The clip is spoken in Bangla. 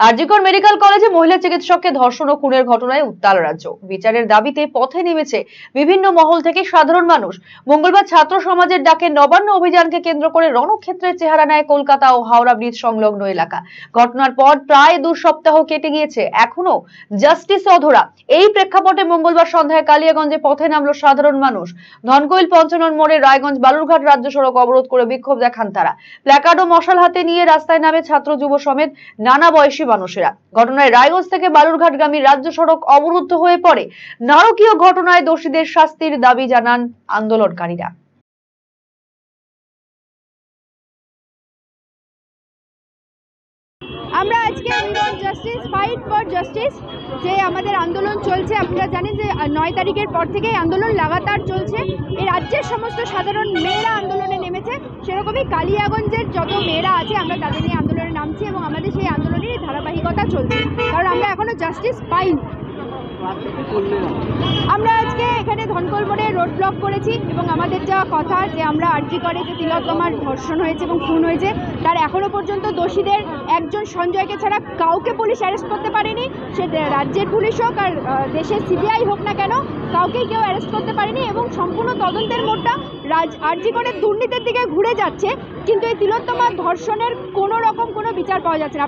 আরজিকর মেডিকেল কলেজে মহিলা চিকিৎসককে ধর্ষণ ও খুনের ঘটনায় উত্তাল রাজ্য। বিচারের দাবিতে পথে নেমেছে বিভিন্ন মহল থেকে সাধারণ মানুষ। মঙ্গলবার ছাত্র সমাজের ডাকে নবান্ন অভিযানকে কেন্দ্র করে রণক্ষেত্রের চেহারা নেয় কলকাতা ও হাওড়া ব্রিজ সংলগ্ন এলাকা। ঘটনার পর প্রায় দু সপ্তাহ কেটে গিয়েছে। এখনও জাস্টিস অধরা। এই প্রেক্ষাপটে মঙ্গলবার সন্ধ্যায় কালিয়াগঞ্জে পথে নামলো সাধারণ মানুষ। ধনকৈল পঞ্চনন মোড়ে রায়গঞ্জ বালুরঘাট রাজ্য সড়ক অবরোধ করে বিক্ষোভ দেখান তারা। প্ল্যাকার্ড ও মশাল হাতে নিয়ে রাস্তায় নামে ছাত্র যুব সমেত নানা বয়সী মানুষেরা। ঘটনায় রায়গঞ্জ থেকে বালুরঘাটগামী রাজ্য সড়ক অবরুদ্ধ হয়ে পড়ে। নারকীয় ঘটনায় দোষীদের শাস্তির দাবি জানান আন্দোলনকারীরা। আমরা আজকে জাস্টিস ফাইট ফর জাস্টিস যে আমাদের আন্দোলন চলছে, আপনারা জানেন যে নয় তারিখের পর থেকে আন্দোলন লাগাতার চলছে। এই রাজ্যের সমস্ত সাধারণ মেয়েরা আন্দোলনে নেমেছে। সেরকমই কালিয়াগঞ্জের যত মেয়েরা আছে, আমরা তাদের নিয়ে আন্দোলনে নামছি এবং আমাদের সেই আন্দোলনের ধারাবাহিকতা চলছে, কারণ আমরা এখনও জাস্টিস পাইনি। আমরা আজকে এখানে ধনকল মোড়ে রোড ব্লক করেছি এবং আমাদের যা কথা যে আমরা আর্জি করে যে তিলোত্তমার ধর্ষণ হয়েছে এবং খুন হয়েছে, তার এখনও পর্যন্ত দোষীদের একজন সঞ্জয়কে ছাড়া কাউকে পুলিশ অ্যারেস্ট করতে পারেনি। সে রাজ্যের পুলিশ হোক আর দেশের সিবিআই হোক না কেন, কাউকেই কেউ অ্যারেস্ট করতে পারেনি এবং সম্পূর্ণ তদন্তের মোড়টা রাজ আর্জি করে দুর্নীতির দিকে ঘুরে যাচ্ছে। কিন্তু এই তিলোত্তমার ধর্ষণের কোনো রকম কোনো বিচার পাওয়া যাচ্ছে না।